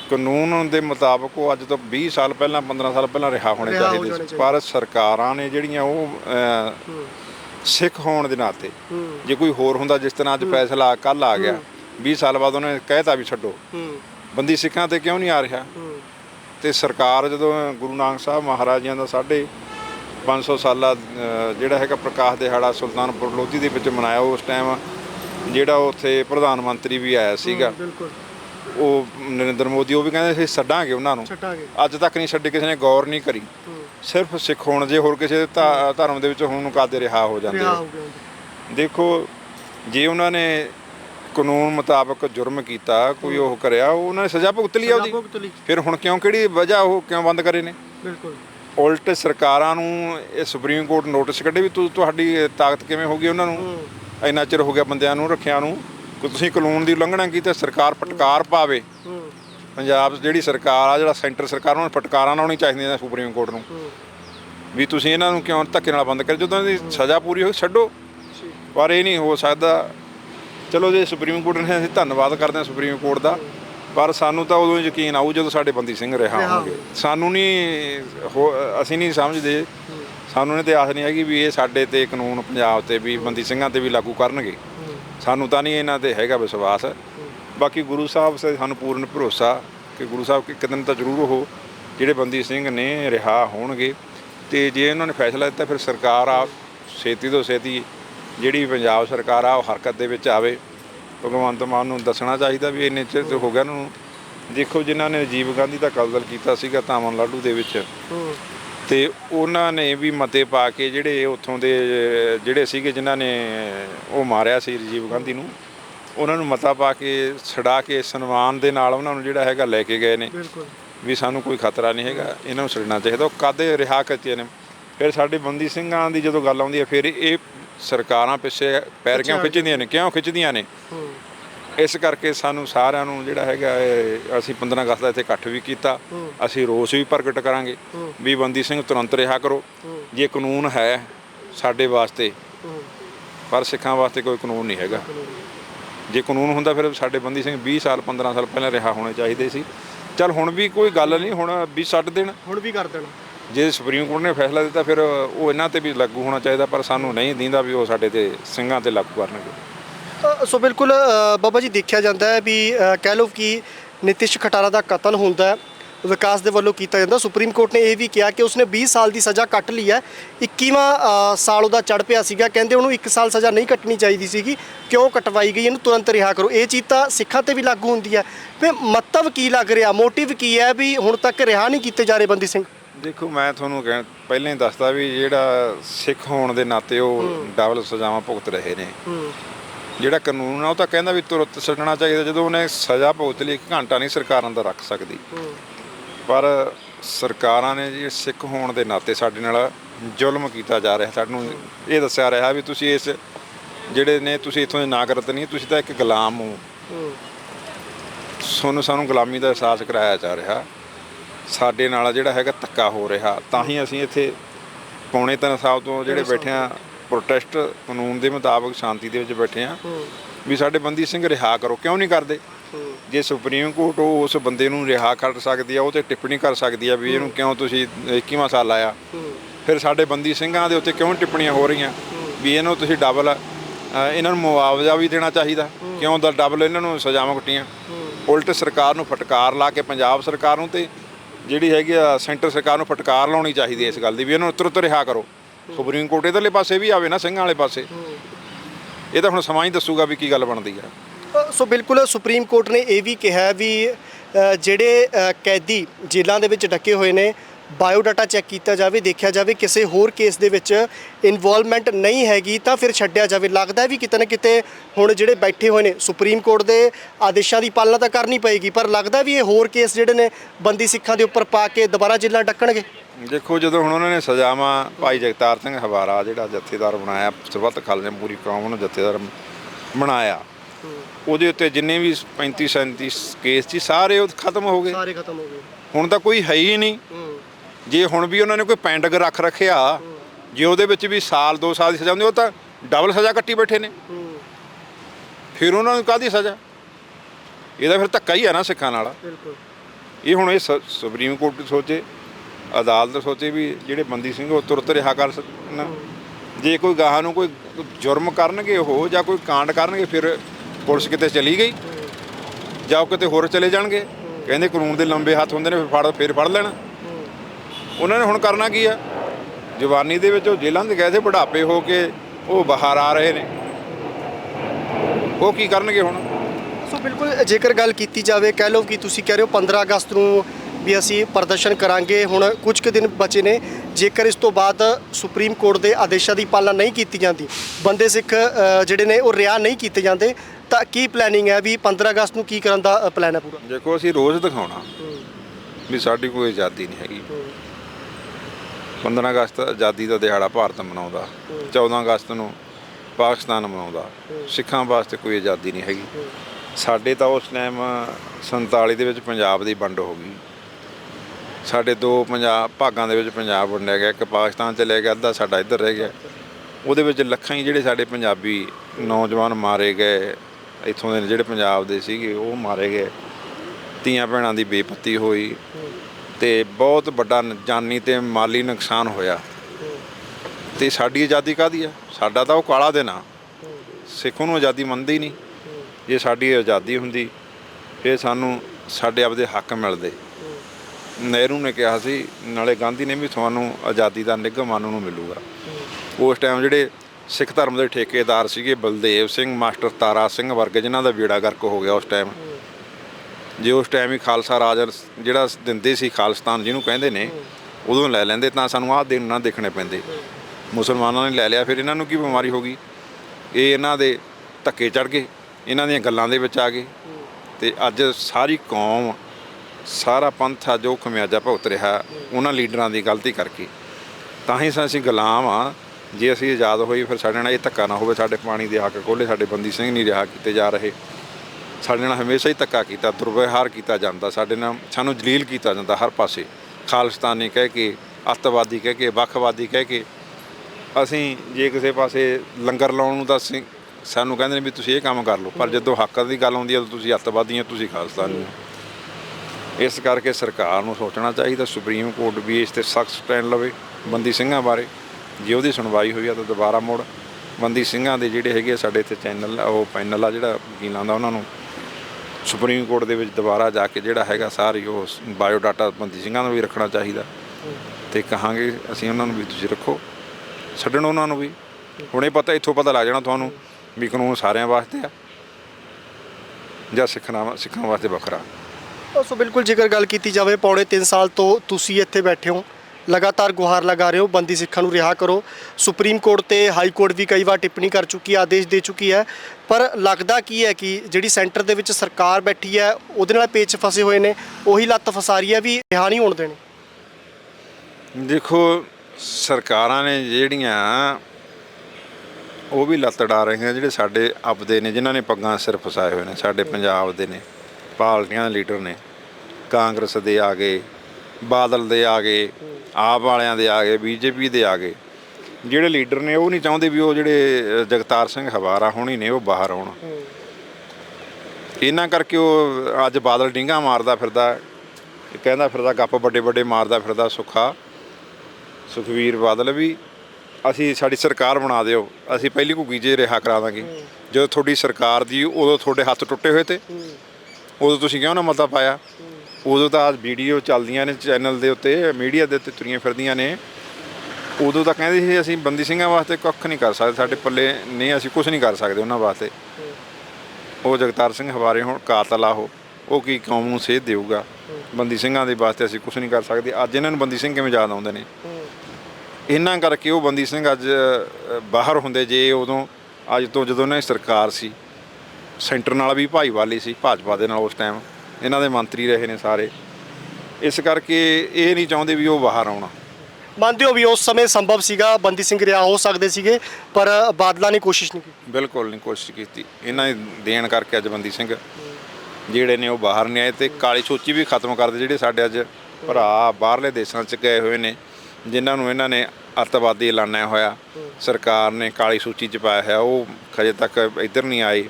ਕਾਨੂੰਨ ਦੇ ਮੁਤਾਬਕ ਉਹ ਅੱਜ ਤੋਂ 20 ਸਾਲ ਪਹਿਲਾਂ 15 ਸਾਲ ਪਹਿਲਾਂ ਰਿਹਾ ਹੋਣੇ ਚਾਹੀਦੇ ਪਰ ਸਰਕਾਰਾਂ ਨੇ ਜਿਹੜੀਆਂ ਉਹ ਸਿੱਖ ਹੋਣ ਦੇ ਨਾਤੇ। ਜੇ ਕੋਈ ਹੋਰ ਹੁੰਦਾ ਜਿਸ ਤਰ੍ਹਾਂ ਅੱਜ ਫੈਸਲਾ ਕੱਲ ਆ ਗਿਆ 20 ਸਾਲ ਬਾਅਦ ਉਹਨੇ ਕਹਿਤਾ ਵੀ ਛੱਡੋ। ਬੰਦੀ ਸਿੱਖਾਂ ਤੇ ਕਿਉਂ ਨਹੀਂ ਆ ਰਿਹਾ? ਤੇ ਸਰਕਾਰ ਜਦੋਂ ਗੁਰੂ ਨਾਨਕ ਸਾਹਿਬ ਮਹਾਰਾਜਿਆਂ ਦਾ ਸਾਢੇ 500 ਸਾਲਾ ਜਿਹੜਾ ਹੈਗਾ ਪ੍ਰਕਾਸ਼ ਦਿਹਾੜਾ ਸੁਲਤਾਨਪੁਰ ਲੋਧੀ ਦੇ ਵਿੱਚ ਮਨਾਇਆ ਉਸ ਟਾਈਮ ਜਿਹੜਾ ਉੱਥੇ ਪ੍ਰਧਾਨ ਮੰਤਰੀ ਵੀ ਆਇਆ ਸੀਗਾ। ਬਿਲਕੁਲ। ਉਹ ਨਰਿੰਦਰ ਮੋਦੀ ਉਹ ਵੀ ਕਹਿੰਦੇ ਸੀ ਛੱਡਾਂਗੇ ਉਹਨਾਂ ਨੂੰ। ਅੱਜ ਤੱਕ ਨਹੀਂ ਛੱਡੇ ਕਿਸੇ ਨੇ ਗੌਰ ਨਹੀਂ ਕਰੀ। ਸਿਰਫ ਸਿੱਖ ਹੋਣ ਜੇ ਹੋਰ ਕਿਸੇ ਧਾ- ਧਰਮ ਦੇ ਵਿੱਚ ਹੋਣ ਨੂੰ ਕਾਦੇ ਰਿਹਾ ਹੋ ਜਾਂਦੇ ਰਿਹਾ ਆ। ਹੋ ਗਿਆ ਦੇਖੋ ਜੇ ਉਹਨਾਂ ਨੇ ਕਾਨੂੰਨ ਮੁਤਾਬਕ ਜੁਰਮ ਕੀਤਾ ਕੋਈ ਉਹ ਕਰਿਆ ਉਹ ਉਹਨਾਂ ਨੇ ਸਜ਼ਾ ਭੁਗਤ ਲਈ ਆ ਭੁਗਤ ਲਈ। ਫਿਰ ਹੁਣ ਕਿਉਂ ਕਿਹੜੀ ਵਜ੍ਹਾ ਉਹ ਕਿਉਂ ਬੰਦ ਕਰੇ ਨੇ? ਬਿਲਕੁਲ। ਉਲਟ ਸਰਕਾਰਾਂ ਨੂੰ ਇਹ ਸੁਪਰੀਮ ਕੋਰਟ ਨੋਟਿਸ ਕੱਢੇ ਵੀ ਤੁ- ਤੁਹਾਡੀ ਤਾਕਤ ਕਿਵੇਂ ਹੋ ਗਈ ਉਹਨਾਂ ਨੂੰ? ਇੰਨਾ ਚਿਰ ਹੋ ਗਿਆ ਬੰਦਿਆਂ ਨੂੰ ਰੱਖਿਆ ਨੂੰ। ਕਿ ਤੁਸੀਂ ਕਾਨੂੰਨ ਦੀ ਉਲੰਘਣਾ ਕੀਤੀ ਸਰਕਾਰ ਫਟਕਾਰ ਪਾਵੇ। ਪੰਜਾਬ ਜਿਹੜੀ ਸਰਕਾਰ ਆ ਜਿਹੜਾ ਸੈਂਟਰ ਸਰਕਾਰ ਉਹਨਾਂ ਨੂੰ ਫਟਕਾਰਾਂ ਲਾਉਣੀ ਚਾਹੀਦੀਆਂ ਨੇ ਸੁਪਰੀਮ ਕੋਰਟ ਨੂੰ। ਵੀ ਤੁਸੀਂ ਇਹਨਾਂ ਨੂੰ ਕਿਉਂ ਧੱਕੇ ਨਾਲ ਬੰਦ ਕਰੇ ਜਦੋਂ ਇਹਦੀ ਸਜ਼ਾ ਪੂਰੀ ਹੋ ਗਈ ਛੱਡੋ। ਪਰ ਇਹ ਨਹੀਂ ਹੋ ਸਕਦਾ। ਚਲੋ ਜੇ ਸੁਪਰੀਮ ਕੋਰਟ ਨੇ ਅਸੀਂ ਧੰਨਵਾਦ ਕਰਦੇ ਹਾਂ ਸੁਪਰੀਮ ਕੋਰਟ ਦਾ। ਪਰ ਸਾਨੂੰ ਤਾਂ ਉਦੋਂ ਯਕੀਨ ਆਊ ਜਦੋਂ ਸਾਡੇ ਬੰਦੀ ਸਿੰਘ ਰਿਹਾ ਹੋਣਗੇ। ਸਾਨੂੰ ਨਹੀਂ ਅਸੀਂ ਨਹੀਂ ਸਮਝਦੇ। ਸਾਨੂੰ ਨੇ ਤੇ ਆਸ ਨਹੀਂ ਹੈਗੀ ਵੀ ਇਹ ਸਾਡੇ ਤੇ ਕਾਨੂੰਨ ਪੰਜਾਬ ਤੇ ਵੀ ਬੰਦੀ ਸਿੰਘਾਂ ਤੇ ਵੀ ਲਾਗੂ ਕਰਨਗੇ। ਸਾਨੂੰ ਤਾਂ ਨਹੀਂ ਇਹਨਾਂ ਤੇ ਹੈਗਾ ਵਿਸ਼ਵਾਸ। ਬਾਕੀ ਗੁਰੂ ਸਾਹਿਬ ਸੇ ਸਾਨੂੰ ਪੂਰਨ ਭਰੋਸਾ ਕਿ ਗੁਰੂ ਸਾਹਿਬ ਇੱਕ ਦਿਨ ਤਾਂ ਜ਼ਰੂਰ ਉਹ ਜਿਹੜੇ ਬੰਦੀ ਸਿੰਘ ਨੇ ਰਿਹਾ ਹੋਣਗੇ। ਤੇ ਜੇ ਉਹਨਾਂ ਨੇ ਫੈਸਲਾ ਦਿੱਤਾ, ਫਿਰ ਸਰਕਾਰ ਆ ਛੇਤੀ ਤੋਂ ਛੇਤੀ ਜਿਹੜੀ ਪੰਜਾਬ ਸਰਕਾਰ ਆ, ਉਹ ਹਰਕਤ ਦੇ ਵਿੱਚ ਆਵੇ। ਭਗਵੰਤ ਮਾਨ ਨੂੰ ਦੱਸਣਾ ਚਾਹੀਦਾ ਵੀ ਇੰਨੇ ਚਿਰ ਤੋਂ ਹੋ ਗਿਆ ਉਹਨਾਂ ਨੂੰ। ਦੇਖੋ, ਜਿਨ੍ਹਾਂ ਨੇ ਰਾਜੀਵ ਗਾਂਧੀ ਦਾ ਕਤਲ ਕੀਤਾ ਸੀਗਾ ਤਾਮਿਲਨਾਡੂ ਦੇ ਵਿੱਚ। ਹੂੰ ਤੇ ਉਹਨਾਂ ਨੇ ਵੀ ਮਤੇ ਪਾ ਕੇ ਜਿਹੜੇ ਉੱਥੋਂ ਦੇ ਜਿਹੜੇ ਸੀਗੇ, ਜਿਨ੍ਹਾਂ ਨੇ ਉਹ ਮਾਰਿਆ ਸੀ ਰਾਜੀਵ ਗਾਂਧੀ ਨੂੰ ਉਹਨਾਂ ਨੂੰ ਮਤਾ ਪਾ ਕੇ ਛਡਾ ਕੇ ਸਨਮਾਨ ਦੇ ਨਾਲ ਉਹਨਾਂ ਨੂੰ ਜਿਹੜਾ ਹੈਗਾ ਲੈ ਕੇ ਗਏ ਨੇ। ਬਿਲਕੁਲ। ਵੀ ਸਾਨੂੰ ਕੋਈ ਖਤਰਾ ਨਹੀਂ ਹੈਗਾ ਇਹਨਾਂ ਨੂੰ ਛੱਡਣਾ ਚਾਹੀਦਾ। ਉਹ ਕਾਦੇ ਰਿਹਾ ਕੀਤੇ ਨੇ? ਫਿਰ ਸਾਡੇ ਬੰਦੀ ਸਿੰਘਾਂ ਦੀ ਜਦੋਂ ਗੱਲ ਆਉਂਦੀ ਹੈ ਫਿਰ ਇਹ ਸਰਕਾਰਾਂ ਪਿੱਛੇ ਪੈਰ ਕਿਉਂ ਖਿੱਚਦੀਆਂ ਨੇ। ਕਿਉਂ ਖਿੱਚਦੀਆਂ ਨੇ? ਇਸ ਕਰਕੇ ਸਾਨੂੰ ਸਾਰਿਆਂ ਨੂੰ ਜਿਹੜਾ ਹੈਗਾ ਅਸੀਂ 15 ਅਗਸਤ ਦਾ ਇੱਥੇ ਇਕੱਠ ਵੀ ਕੀਤਾ। ਅਸੀਂ ਰੋਸ ਵੀ ਪ੍ਰਗਟ ਕਰਾਂਗੇ। ਵੀ ਬੰਦੀ ਸਿੰਘ ਤੁਰੰਤ ਰਿਹਾ ਕਰੋ। ਜੇ ਕਾਨੂੰਨ ਹੈ ਸਾਡੇ ਵਾਸਤੇ ਪਰ ਸਿੱਖਾਂ ਵਾਸਤੇ ਕੋਈ ਕਾਨੂੰਨ ਨਹੀਂ ਹੈਗਾ। ਜੇ ਕਾਨੂੰਨ ਹੁੰਦਾ ਫਿਰ ਸਾਡੇ ਬੰਦੀ ਸਿੰਘ 20 ਸਾਲ 15 ਸਾਲ ਪਹਿਲਾਂ ਰਿਹਾ ਹੋਣੇ ਚਾਹੀਦੇ ਸੀ। ਚਲ ਹੁਣ ਵੀ ਕੋਈ ਗੱਲ ਨਹੀਂ ਹੁਣ ਵੀ ਛੱਡ ਦੇਣ। ਹੁਣ ਵੀ ਕਰ ਦੇਣਾ। ਜੇ ਸੁਪਰੀਮ ਕੋਰਟ ਨੇ ਫੈਸਲਾ ਦਿੱਤਾ ਫਿਰ ਉਹ ਇਹਨਾਂ ਤੇ ਵੀ ਲਾਗੂ ਹੋਣਾ ਚਾਹੀਦਾ ਪਰ ਸਾਨੂੰ ਨਹੀਂ ਦਿੰਦਾ ਵੀ ਉਹ ਸਾਡੇ ਤੇ ਸਿੰਘਾਂ ਤੇ ਲਾਗੂ ਕਰਨਗੇ। ਅ, ਸੋ ਬਿਲਕੁਲ ਅ, ਬਾਬਾ ਜੀ ਦੇਖਿਆ ਜਾਂਦਾ ਹੈ ਵੀ ਅ, ਕਹਿ ਲਓ ਕਿ ਨਿਤਿਸ਼ ਖਟਾਰਾ ਦਾ ਕਤਲ ਹੁੰਦਾ ਹੈ। ਵਿਕਾਸ ਦੇ ਵੱਲੋਂ ਕੀਤਾ ਜਾਂਦਾ। ਸੁਪਰੀਮ ਕੋਰਟ ਨੇ ਇਹ ਵੀ ਕਿਹਾ ਕਿ ਉਸਨੇ 20 ਸਾਲ ਦੀ ਸਜ਼ਾ ਕੱਟ ਲਈ ਹੈ। 21ਵਾਂ ਅ, ਸਾਲ ਉਹਦਾ ਚੜ ਪਿਆ ਸੀਗਾ। ਕਹਿੰਦੇ ਉਹਨੂੰ 1 ਸਾਲ ਸਜ਼ਾ ਨਹੀਂ ਕੱਟਣੀ ਚਾਹੀਦੀ ਸੀਗੀ। ਕਿਉਂ ਕਟਵਾਈ ਗਈ? ਇਹਨੂੰ ਤੁਰੰਤ ਰਿਹਾ ਕਰੋ। ਇਹ ਚੀਜ਼ ਤਾਂ ਸਿੱਖਾਂ ਤੇ ਵੀ ਲਾਗੂ ਹੁੰਦੀ ਹੈ। ਵੀ ਮਤਲਬ ਕੀ ਲੱਗ ਰਿਹਾ? ਮੋਟਿਵ ਕੀ ਹੈ ਵੀ ਹੁਣ ਤੱਕ ਰਿਹਾ ਨਹੀਂ ਕੀਤੇ ਜਾ ਰਹੇ ਬੰਦੀ ਸਿੰਘ? ਦੇਖੋ ਮੈਂ ਤੁਹਾਨੂੰ ਕਹਿ ਪਹਿਲਾਂ ਹੀ ਦੱਸਦਾ ਵੀ ਜਿਹੜਾ ਸਿੱਖ ਹੋਣ ਦੇ ਨਾਤੇ ਉਹ ਡਬਲ ਸਜ਼ਾਵਾਂ ਭੁਗਤ ਰਹੇ ਨੇ। ਜਿਹੜਾ ਕਾਨੂੰਨ ਆ ਉਹ ਤਾਂ ਕਹਿੰਦਾ ਵੀ ਤੁਰੰਤ ਛੱਡਣਾ ਚਾਹੀਦਾ। ਜਦੋਂ ਉਹਨੇ ਸਜ਼ਾ ਭੁਗਤ ਲਈ ਇੱਕ ਘੰਟਾ ਨਹੀਂ ਸਰਕਾਰ ਅੰਦਰ ਰੱਖ ਸਕਦੀ। ਪਰ ਸਰਕਾਰਾਂ ਨੇ ਜੀ ਸਿੱਖ ਹੋਣ ਦੇ ਨਾਤੇ ਸਾਡੇ ਨਾਲ ਜ਼ੁਲਮ ਕੀਤਾ ਜਾ ਰਿਹਾ। ਸਾਨੂੰ ਇਹ ਦੱਸਿਆ ਰਿਹਾ ਵੀ ਤੁਸੀਂ ਇਸ ਜਿਹੜੇ ਨੇ ਤੁਸੀਂ ਇਥੋਂ ਦੇ ਨਾਗਰਿਕ ਨਹੀਂ ਤੁਸੀਂ ਤਾਂ ਇੱਕ ਗੁਲਾਮ ਹੋ। ਸਾਨੂੰ ਸਾਨੂੰ ਗੁਲਾਮੀ ਦਾ ਅਹਿਸਾਸ ਕਰਾਇਆ ਜਾ ਰਿਹਾ। ਸਾਡੇ ਨਾਲ ਜਿਹੜਾ ਹੈਗਾ ਧੱਕਾ ਹੋ ਰਿਹਾ। ਤਾਂ ਹੀ ਅਸੀਂ ਇੱਥੇ ਪੌਣੇ ਤਿੰਨ ਸਾਲ ਤੋਂ ਜਿਹੜੇ ਬੈਠੇ ਆ ਪ੍ਰੋਟੈਸਟ ਕਾਨੂੰਨ ਦੇ ਮੁਤਾਬਕ ਸ਼ਾਂਤੀ ਦੇ ਵਿੱਚ ਬੈਠੇ ਆ ਵੀ ਸਾਡੇ ਬੰਦੀ ਸਿੰਘ ਰਿਹਾ ਕਰੋ ਕਿਉਂ ਨਹੀਂ ਕਰਦੇ? ਜੇ ਸੁਪਰੀਮ ਕੋਰਟ ਉਹ ਉਸ ਬੰਦੇ ਨੂੰ ਰਿਹਾ ਕਰ ਸਕਦੀ ਆ ਉਹ ਤੇ ਟਿੱਪਣੀ ਕਰ ਸਕਦੀ ਆ ਵੀ ਇਹਨੂੰ ਕਿਉਂ ਤੁਸੀਂ 21ਵਾਂ ਸਾਲ ਲਾਇਆ ਫਿਰ ਸਾਡੇ ਬੰਦੀ ਸਿੰਘਾਂ ਦੇ ਉੱਤੇ ਕਿਉਂ ਟਿੱਪਣੀਆਂ ਹੋ ਰਹੀਆਂ? ਵੀ ਇਹਨੂੰ ਤੁਸੀਂ ਡਬਲ ਇਹਨਾਂ ਨੂੰ ਮੁਆਵਜ਼ਾ ਵੀ ਦੇਣਾ ਚਾਹੀਦਾ। ਕਿਉਂ ਦਾ ਡਬਲ ਇਹਨਾਂ ਨੂੰ ਸਜ਼ਾਵਾਂ ਕੱਟੀਆਂ? ਉਲਟ ਸਰਕਾਰ ਨੂੰ ਫਟਕਾਰ ਲਾ ਕੇ ਪੰਜਾਬ ਸਰਕਾਰ ਨੂੰ ਤੇ ਜਿਹੜੀ ਹੈਗੀ ਆ ਸੈਂਟਰ ਸਰਕਾਰ ਨੂੰ ਫਟਕਾਰ ਲਾਉਣੀ ਚਾਹੀਦੀ ਇਸ ਗੱਲ ਦੀ ਵੀ ਇਹਨੂੰ ਤੁਰੰਤ ਰਿਹਾ ਕਰੋ। ਸੁਪਰੀਮ ਕੋਰਟ ਇਧਰਲੇ ਪਾਸੇ ਵੀ ਆਵੇ ਨਾ ਸਿੰਘਾਂ ਵਾਲੇ ਪਾਸੇ। ਇਹ ਤਾਂ ਹੁਣ ਸਮਾਂ ਹੀ ਦੱਸੂਗਾ ਵੀ ਕੀ ਗੱਲ ਬਣਦੀ ਆ। ਸੋ ਬਿਲਕੁਲ ਸੁਪਰੀਮ ਕੋਰਟ ਨੇ ਇਹ ਵੀ ਕਿਹਾ ਵੀ ਜਿਹੜੇ ਕੈਦੀ ਜੇਲ੍ਹਾਂ ਦੇ ਵਿੱਚ ਡੱਕੇ ਹੋਏ ਨੇ, ਬਾਇਓਡਾਟਾ ਚੈੱਕ ਕੀਤਾ ਜਾਵੇ, ਦੇਖਿਆ ਜਾਵੇ, ਕਿਸੇ ਹੋਰ ਕੇਸ ਦੇ ਵਿੱਚ ਇਨਵੋਲਵਮੈਂਟ ਨਹੀਂ ਹੈਗੀ ਤਾਂ ਫਿਰ ਛੱਡਿਆ ਜਾਵੇ। ਲੱਗਦਾ ਵੀ ਕਿਤੇ ਨਾ ਕਿਤੇ ਹੁਣ ਜਿਹੜੇ ਬੈਠੇ ਹੋਏ ਨੇ, ਸੁਪਰੀਮ ਕੋਰਟ ਦੇ ਆਦੇਸ਼ਾਂ ਦੀ ਪਾਲਣਾ ਤਾਂ ਕਰਨੀ ਪਏਗੀ, ਪਰ ਲੱਗਦਾ ਵੀ ਇਹ ਹੋਰ ਕੇਸ ਜਿਹੜੇ ਨੇ, ਬੰਦੀ ਸਿੱਖਾਂ ਦੇ ਉੱਪਰ ਪਾ ਕੇ ਦੁਬਾਰਾ ਜੇਲ੍ਹਾਂ ਡੱਕਣਗੇ। ਦੇਖੋ, ਜਦੋਂ ਹੁਣ ਉਹਨਾਂ ਨੇ ਸਜ਼ਾਵਾਂ, ਭਾਈ ਜਗਤਾਰ ਸਿੰਘ ਹਵਾਰਾ, ਜਿਹੜਾ ਜਥੇਦਾਰ ਬਣਾਇਆ ਸਰਬੱਤ ਖਾਲਸੇ ਪੂਰੀ ਕੌਮ ਨੂੰ ਜਥੇਦਾਰ ਬਣਾਇਆ ਉਹਦੇ ਉੱਤੇ ਜਿੰਨੇ ਵੀ 35 37 ਕੇਸ ਸੀ ਸਾਰੇ ਉਹ ਖਤਮ ਹੋ ਗਏ। ਸਾਰੇ ਖਤਮ ਹੋ ਗਏ। ਹੁਣ ਤਾਂ ਕੋਈ ਹੈ ਹੀ ਨਹੀਂ। ਜੇ ਹੁਣ ਵੀ ਉਹਨਾਂ ਨੇ ਕੋਈ ਪੈਂਡਗ ਰੱਖ ਰੱਖਿਆ ਜੇ ਉਹਦੇ ਵਿੱਚ ਵੀ ਸਾਲ 2 ਸਾਲ ਦੀ ਸਜ਼ਾ ਹੁੰਦੀ ਉਹ ਤਾਂ ਡਬਲ ਸਜ਼ਾ ਕੱਟੀ ਬੈਠੇ ਨੇ। ਫਿਰ ਉਹਨਾਂ ਨੂੰ ਕਾਹਦੀ ਸਜ਼ਾ? ਇਹਦਾ ਫਿਰ ਧੱਕਾ ਹੀ ਆ ਨਾ ਸਿੱਖਾਂ ਨਾਲ। ਬਿਲਕੁਲ। ਇਹ ਹੁਣ ਇਹ ਸੁਪਰੀਮ ਕੋਰਟ ਸੋਚੇ ਅਦਾਲਤ ਸੋਚੇ ਵੀ ਜਿਹੜੇ ਬੰਦੀ ਸਿੰਘ ਉਹ ਤੁਰਤ ਰਿਹਾ ਕਰ ਸਕਣ। ਜੇ ਕੋਈ ਗਾਹਾਂ ਨੂੰ ਕੋਈ ਜੁਰਮ ਕਰਨਗੇ ਉਹ ਜਾਂ ਕੋਈ ਕਾਂਡ ਕਰਨਗੇ ਫਿਰ ਪੁਲਿਸ ਕਿਤੇ ਚਲੀ ਗਈ ਜਾਂ ਕਿਤੇ ਹੋਰ ਚਲੇ ਜਾਣਗੇ? ਕਹਿੰਦੇ ਕਾਨੂੰਨ ਦੇ ਲੰਬੇ ਹੱਥ ਹੁੰਦੇ ਨੇ, ਫਿਰ ਫੜ ਫਿਰ ਫੜ ਲੈਣਾ। ਉਹਨਾਂ ਨੇ ਹੁਣ ਕਰਨਾ ਕੀ ਆ? ਜਵਾਨੀ ਦੇ ਵਿੱਚ ਉਹ ਜੇਲ੍ਹਾਂ ਦੇ ਗਏ ਸੀ ਬੁਢਾਪੇ ਹੋ ਕੇ ਉਹ ਬਾਹਰ ਆ ਰਹੇ ਨੇ। ਉਹ ਕੀ ਕਰਨਗੇ ਹੁਣ? ਸੋ ਬਿਲਕੁਲ, ਜੇਕਰ ਗੱਲ ਕੀਤੀ ਜਾਵੇ, ਕਹਿ ਲਓ ਕਿ ਤੁਸੀਂ ਕਹਿ ਰਹੇ ਹੋ 15 ਅਗਸਤ ਨੂੰ ਵੀ ਅਸੀਂ ਪ੍ਰਦਰਸ਼ਨ ਕਰਾਂਗੇ, ਹੁਣ ਕੁਝ ਕੁ ਦਿਨ ਬਚੇ ਨੇ। ਜੇਕਰ ਇਸ ਤੋਂ ਬਾਅਦ ਸੁਪਰੀਮ ਕੋਰਟ ਦੇ ਆਦੇਸ਼ਾਂ ਦੀ ਪਾਲਣਾ ਨਹੀਂ ਕੀਤੀ ਜਾਂਦੀ, ਬੰਦੇ ਸਿੱਖ ਜਿਹੜੇ ਨੇ ਉਹ ਰਿਆ ਨਹੀਂ ਕੀਤੇ ਜਾਂਦੇ ਤਾਂ ਕੀ ਪਲੈਨਿੰਗ ਹੈ ਵੀ 15 ਅਗਸਤ ਨੂੰ ਕੀ ਕਰਨ ਦਾ ਪਲਾਨ ਹੈ ਪੂਰਾ? ਦੇਖੋ ਅਸੀਂ ਰੋਜ਼ ਦਿਖਾਉਣਾ ਵੀ ਸਾਡੀ ਕੋਈ ਆਜ਼ਾਦੀ ਨਹੀਂ ਹੈਗੀ। 15 ਅਗਸਤ ਆਜ਼ਾਦੀ ਦਾ ਦਿਹਾੜਾ ਭਾਰਤ ਮਨਾਉਂਦਾ। 14 ਅਗਸਤ ਨੂੰ ਪਾਕਿਸਤਾਨ ਮਨਾਉਂਦਾ। ਸਿੱਖਾਂ ਵਾਸਤੇ ਕੋਈ ਆਜ਼ਾਦੀ ਨਹੀਂ ਹੈਗੀ। ਸਾਡੇ ਤਾਂ ਉਸ ਟਾਈਮ 47 ਦੇ ਵਿੱਚ ਪੰਜਾਬ ਦੀ ਵੰਡ ਹੋ ਗਈ। ਸਾਡੇ ਦੋ ਪੰਜਾਬ ਭਾਗਾਂ ਦੇ ਵਿੱਚ ਪੰਜਾਬ ਵੰਡਿਆ ਗਿਆ। ਇੱਕ ਪਾਕਿਸਤਾਨ ਚਲੇ ਗਿਆ ਅੱਧਾ ਸਾਡਾ ਇੱਧਰ ਰਹਿ ਗਿਆ। ਉਹਦੇ ਵਿੱਚ ਲੱਖਾਂ ਹੀ ਜਿਹੜੇ ਸਾਡੇ ਪੰਜਾਬੀ ਨੌਜਵਾਨ ਮਾਰੇ ਗਏ। ਇੱਥੋਂ ਦੇ ਜਿਹੜੇ ਪੰਜਾਬ ਦੇ ਸੀਗੇ, ਉਹ ਮਾਰੇ ਗਏ। ਧੀਆਂ ਭੈਣਾਂ ਦੀ ਬੇਪਤੀ ਹੋਈ ਤੇ ਬਹੁਤ ਵੱਡਾ ਜਾਨੀ ਤੇ ਮਾਲੀ ਨੁਕਸਾਨ ਹੋਇਆ। ਤੇ ਸਾਡੀ ਆਜ਼ਾਦੀ ਕਾਦੀ ਆ? ਸਾਡਾ ਤਾਂ ਉਹ ਕਾਲਾ ਦਿਨ ਆ। ਸਿੱਖ ਨੂੰ ਆਜ਼ਾਦੀ ਮੰਨਦੇ ਹੀ ਨਹੀਂ। ਜੇ ਸਾਡੀ ਆਜ਼ਾਦੀ ਹੁੰਦੀ, ਫਿਰ ਸਾਨੂੰ ਸਾਡੇ ਆਪਦੇ ਹੱਕ ਮਿਲਦੇ। ਨਹਿਰੂ ਨੇ ਕਿਹਾ ਸੀ, ਨਾਲੇ ਗਾਂਧੀ ਨੇ ਵੀ ਤੁਹਾਨੂੰ ਆਜ਼ਾਦੀ ਦਾ ਨਿੱਘ ਮਾਨਣ ਨੂੰ ਮਿਲੂਗਾ। ਉਸ ਟਾਈਮ ਜਿਹੜੇ ਸਿੱਖ ਧਰਮ ਦੇ ਠੇਕੇਦਾਰ ਸੀਗੇ ਬਲਦੇਵ ਸਿੰਘ, ਮਾਸਟਰ ਤਾਰਾ ਸਿੰਘ ਵਰਗ, ਜਿਨ੍ਹਾਂ ਦਾ ਵਿੜਾ ਗਰਕ ਹੋ ਗਿਆ ਉਸ ਟਾਈਮ ਜੇ ਉਸ ਟਾਈਮ ਹੀ ਖਾਲਸਾ ਰਾਜ ਜਿਹੜਾ ਦਿੰਦੇ ਸੀ ਖਾਲਿਸਤਾਨ ਜਿਹਨੂੰ ਕਹਿੰਦੇ ਨੇ, ਉਦੋਂ ਲੈ ਲੈਂਦੇ, ਤਾਂ ਸਾਨੂੰ ਆਹ ਦਿਨ ਨਾ ਦੇਖਣੇ ਪੈਂਦੇ। ਮੁਸਲਮਾਨਾਂ ਨੇ ਲੈ ਲਿਆ, ਫਿਰ ਇਹਨਾਂ ਨੂੰ ਕੀ ਬਿਮਾਰੀ ਹੋ ਗਈ? ਇਹ ਇਹਨਾਂ ਦੇ ਧੱਕੇ ਚੜ ਗਏ, ਇਹਨਾਂ ਦੀਆਂ ਗੱਲਾਂ ਦੇ ਵਿੱਚ ਆ ਗਏ। ਤੇ ਅੱਜ ਸਾਰੀ ਕੌਮ, ਸਾਰਾ ਪੰਥ ਆ ਜੋ ਖਮਿਆਜਾ ਭੁਗਤ ਰਿਹਾ, ਉਹਨਾਂ ਲੀਡਰਾਂ ਦੀ ਗਲਤੀ ਕਰਕੇ। ਤਾਂ ਹੀ ਅਸੀਂ ਗੁਲਾਮ ਆ। ਜੇ ਅਸੀਂ ਆਜ਼ਾਦ ਹੋਈ ਫਿਰ ਸਾਡੇ ਨਾਲ ਇਹ ਧੱਕਾ ਨਾ ਹੋਵੇ, ਸਾਡੇ ਪਾਣੀ ਦੇ ਹੱਕ ਖੋਲੇ ਸਾਡੇ ਬੰਦੀ ਸਿੰਘ ਨਹੀਂ ਰਿਹਾ ਕੀਤੇ ਜਾ ਰਹੇ। ਸਾਡੇ ਨਾਲ ਹਮੇਸ਼ਾ ਹੀ ਧੱਕਾ ਕੀਤਾ ਦੁਰਵਿਵਹਾਰ ਕੀਤਾ ਜਾਂਦਾ, ਸਾਡੇ ਨਾਲ ਸਾਨੂੰ ਜਲੀਲ ਕੀਤਾ ਜਾਂਦਾ ਹਰ ਪਾਸੇ। ਖਾਲਿਸਤਾਨੀ ਕਹਿ ਕੇ, ਅੱਤਵਾਦੀ ਕਹਿ ਕੇ, ਵੱਖਵਾਦੀ ਕਹਿ ਕੇ। ਅਸੀਂ ਜੇ ਕਿਸੇ ਪਾਸੇ ਲੰਗਰ ਲਾਉਣ ਨੂੰ ਤਾਂ ਅਸੀਂ ਸਾਨੂੰ ਕਹਿੰਦੇ ਨੇ ਵੀ ਤੁਸੀਂ ਇਹ ਕੰਮ ਕਰ ਲਓ, ਪਰ ਜਦੋਂ ਹੱਕ ਦੀ ਗੱਲ ਆਉਂਦੀ ਹੈ ਤਾਂ ਤੁਸੀਂ ਅੱਤਵਾਦੀ ਹੋ, ਤੁਸੀਂ ਖਾਲਿਸਤਾਨੀ ਹੋ। ਇਸ ਕਰਕੇ ਸਰਕਾਰ ਨੂੰ ਸੋਚਣਾ ਚਾਹੀਦਾ, ਸੁਪਰੀਮ ਕੋਰਟ ਵੀ ਇਸ ਤੇ ਸਖਤ ਸਟੈਂਡ ਲਵੇ ਬੰਦੀ ਸਿੰਘਾਂ ਬਾਰੇ। ਜੇ ਉਹਦੀ ਸੁਣਵਾਈ ਹੋਈ ਆ ਤਾਂ ਦੁਬਾਰਾ ਮੁੜ ਬੰਦੀ ਸਿੰਘਾਂ ਦੇ ਜਿਹੜੇ ਹੈਗੇ ਆ ਸਾਡੇ ਇੱਥੇ ਚੈਨਲ ਉਹ ਪੈਨਲ ਆ ਜਿਹੜਾ ਵਕੀਲਾਂ ਦਾ ਉਹਨਾਂ ਨੂੰ ਸੁਪਰੀਮ ਕੋਰਟ ਦੇ ਵਿੱਚ ਦੁਬਾਰਾ ਜਾ ਕੇ ਜਿਹੜਾ ਹੈਗਾ ਸਾਰੀ ਉਹ ਬਾਇਓ ਡਾਟਾ ਬੰਦੀ ਸਿੰਘਾਂ ਦਾ ਵੀ ਰੱਖਣਾ ਚਾਹੀਦਾ। ਤੇ ਕਹਾਂਗੇ ਅਸੀਂ ਉਹਨਾਂ ਨੂੰ ਵੀ ਤੁਸੀਂ ਰੱਖੋ, ਛੱਡਣ ਉਹਨਾਂ ਨੂੰ ਵੀ। ਹੁਣੇ ਪਤਾ, ਇੱਥੋਂ ਪਤਾ ਲੱਗ ਜਾਣਾ ਤੁਹਾਨੂੰ ਵੀ ਕਾਨੂੰਨ ਸਾਰਿਆਂ ਵਾਸਤੇ ਆ ਜਾਂ ਸਿੱਖਣਾ ਸਿੱਖਾਂ ਵਾਸਤੇ ਵੱਖਰਾ। ਸੋ ਬਿਲਕੁਲ ਜੇਕਰ ਗੱਲ ਕੀਤੀ ਜਾਵੇ, ਪੌਣੇ 3 ਸਾਲ ਤੋਂ ਤੁਸੀਂ ਇੱਥੇ ਬੈਠੇ ਹੋ ਲਗਾਤਾਰ ਗੁਹਾਰ ਲਗਾ ਰਹੇ ਹੋ, ਬੰਦੀ ਸਿੱਖਾਂ ਨੂੰ ਰਿਹਾ ਕਰੋ। ਸੁਪਰੀਮ ਕੋਰਟ ਤੇ ਹਾਈ ਕੋਰਟ ਵੀ ਕਈ ਵਾਰ ਟਿੱਪਣੀ ਕਰ ਚੁੱਕੀ ਹੈ, ਆਦੇਸ਼ ਦੇ ਚੁੱਕੀ ਹੈ। ਪਰ ਲੱਗਦਾ ਕੀ ਹੈ ਕਿ ਜਿਹੜੀ ਸੈਂਟਰ ਦੇ ਵਿੱਚ ਸਰਕਾਰ ਬੈਠੀ ਹੈ, ਉਹਦੇ ਨਾਲ ਪੇਚ ਫਸੇ ਹੋਏ ਨੇ, ਉਹੀ ਲੱਤ ਫਸਾ ਰਹੀ ਹੈ ਵੀ ਰਿਹਾ ਨਹੀਂ ਹੋਣ ਦੇਣੇ। ਦੇਖੋ, ਸਰਕਾਰਾਂ ਨੇ ਜਿਹੜੀਆਂ, ਉਹ ਵੀ ਲੱਤ ਡਾ ਰਹੀਆਂ ਜਿਹੜੇ ਸਾਡੇ ਆਪਦੇ ਨੇ, ਜਿਨ੍ਹਾਂ ਨੇ ਪੱਗਾਂ ਸਿਰ ਫਸਾਏ ਹੋਏ ਨੇ, ਸਾਡੇ ਪੰਜਾਬ ਦੇ ਨੇ, ਪਾਰਟੀਆਂ ਦੇ ਲੀਡਰ ਨੇ। ਕਾਂਗਰਸ ਦੇ ਆ ਗਏ, ਬਾਦਲ ਦੇ ਆ ਗਏ ਆਪ ਵਾਲਿਆਂ ਦੇ ਆ ਗਏ ਬੀਜੇਪੀ ਦੇ ਆ ਗਏ। ਜਿਹੜੇ ਲੀਡਰ ਨੇ ਉਹ ਨਹੀਂ ਚਾਹੁੰਦੇ ਵੀ ਉਹ ਜਿਹੜੇ ਜਗਤਾਰ ਸਿੰਘ ਹਵਾਰਾ ਹੋਣੀ ਨੇ ਉਹ ਬਾਹਰ ਆਉਣ। ਇਹਨਾਂ ਕਰਕੇ ਉਹ ਅੱਜ ਬਾਦਲ ਡਿੰਗਾ ਮਾਰਦਾ ਫਿਰਦਾ ਕਹਿੰਦਾ ਫਿਰਦਾ ਗੱਪ ਵੱਡੇ ਵੱਡੇ ਮਾਰਦਾ ਫਿਰਦਾ ਸੁੱਖਾ। ਸੁਖਵੀਰ ਬਾਦਲ ਵੀ ਅਸੀਂ ਸਾਡੀ ਸਰਕਾਰ ਬਣਾ ਦਿਓ। ਅਸੀਂ ਪਹਿਲੀ ਘੁੱਗੀ 'ਚ ਰਿਹਾ ਕਰਾ ਦਾਂਗੇ ਜਦੋਂ ਤੁਹਾਡੀ ਸਰਕਾਰ ਦੀ ਉਦੋਂ ਤੁਹਾਡੇ ਹੱਥ ਟੁੱਟੇ ਹੋਏ ਤੇ। ਉਦੋਂ ਤੁਸੀਂ ਕਿਉਂ ਨਾ ਮਤਾ ਪਾਇਆ? ਉਦੋਂ ਤਾਂ ਅੱਜ ਵੀਡੀਓ ਚੱਲਦੀਆਂ ਨੇ ਚੈਨਲ ਦੇ ਉੱਤੇ ਮੀਡੀਆ ਦੇ ਉੱਤੇ ਤੁਰੀਆਂ ਫਿਰਦੀਆਂ ਨੇ। ਉਦੋਂ ਤਾਂ ਕਹਿੰਦੇ ਸੀ ਅਸੀਂ ਬੰਦੀ ਸਿੰਘਾਂ ਵਾਸਤੇ ਕੱਖ ਨਹੀਂ ਕਰ ਸਕਦੇ, ਸਾਡੇ ਪੱਲੇ ਨਹੀਂ ਅਸੀਂ ਕੁਝ ਨਹੀਂ ਕਰ ਸਕਦੇ ਉਹਨਾਂ ਵਾਸਤੇ। ਉਹ ਜਗਤਾਰ ਸਿੰਘ ਹਵਾਰੇ ਹੁਣ, ਕਾਤਲ ਆ ਉਹ ਉਹ ਕੀ ਕੌਮ ਨੂੰ ਸੇਧ ਦੇਊਗਾ? ਬੰਦੀ ਸਿੰਘਾਂ ਦੇ ਵਾਸਤੇ ਅਸੀਂ ਕੁਝ ਨਹੀਂ ਕਰ ਸਕਦੇ। ਅੱਜ ਇਹਨਾਂ ਨੂੰ ਬੰਦੀ ਸਿੰਘ ਕਿਵੇਂ ਯਾਦ ਆਉਂਦੇ ਨੇ? ਇਹਨਾਂ ਕਰਕੇ ਉਹ ਬੰਦੀ ਸਿੰਘ ਅੱਜ ਬਾਹਰ ਹੁੰਦੇ ਜੇ ਉਦੋਂ, ਅੱਜ ਤੋਂ ਜਦੋਂ ਇਹਨਾਂ ਦੀ ਸਰਕਾਰ ਸੀ, ਸੈਂਟਰ ਨਾਲ ਵੀ ਭਾਈਵਾਲੀ ਸੀ, ਭਾਜਪਾ ਦੇ ਨਾਲ ਉਸ ਟਾਈਮ ਇਹਨਾਂ ਦੇ ਮੰਤਰੀ ਰਹੇ ਨੇ ਸਾਰੇ। ਇਸ ਕਰਕੇ ਇਹ ਨਹੀਂ ਚਾਹੁੰਦੇ ਵੀ ਉਹ ਬਾਹਰ ਆਉਣਾ। ਮੰਨਦੇ ਹੋ ਵੀ ਉਸ ਸਮੇਂ ਸੰਭਵ ਸੀਗਾ ਬੰਦੀ ਸਿੰਘ ਰਿਹਾ ਹੋ ਸਕਦੇ ਸੀਗੇ ਪਰ ਬਾਦਲਾਂ ਨੇ ਕੋਸ਼ਿਸ਼ ਨਹੀਂ ਕੀਤੀ। ਬਿਲਕੁਲ ਨਹੀਂ ਕੋਸ਼ਿਸ਼ ਕੀਤੀ। ਇਹਨਾਂ ਦੀ ਦੇਣ ਕਰਕੇ ਅੱਜ ਬੰਦੀ ਸਿੰਘ ਜਿਹੜੇ ਨੇ ਉਹ ਬਾਹਰ ਨਹੀਂ ਆਏ ਤੇ ਕਾਲੀ ਸੂਚੀ ਵੀ ਖਤਮ ਕਰਦੇ ਜਿਹੜੇ ਸਾਡੇ ਅੱਜ ਭਰਾ ਬਾਹਰਲੇ ਦੇਸ਼ਾਂ 'ਚ ਗਏ ਹੋਏ ਨੇ ਜਿਨ੍ਹਾਂ ਨੂੰ ਇਹਨਾਂ ਨੇ ਅੱਤਵਾਦੀ ਐਲਾਨਿਆ ਹੋਇਆ। ਸਰਕਾਰ ਨੇ ਕਾਲੀ ਸੂਚੀ 'ਚ ਪਾਇਆ ਹੈ ਉਹ ਖਜੇ ਤੱਕ ਇੱਧਰ ਨਹੀਂ ਆਏ।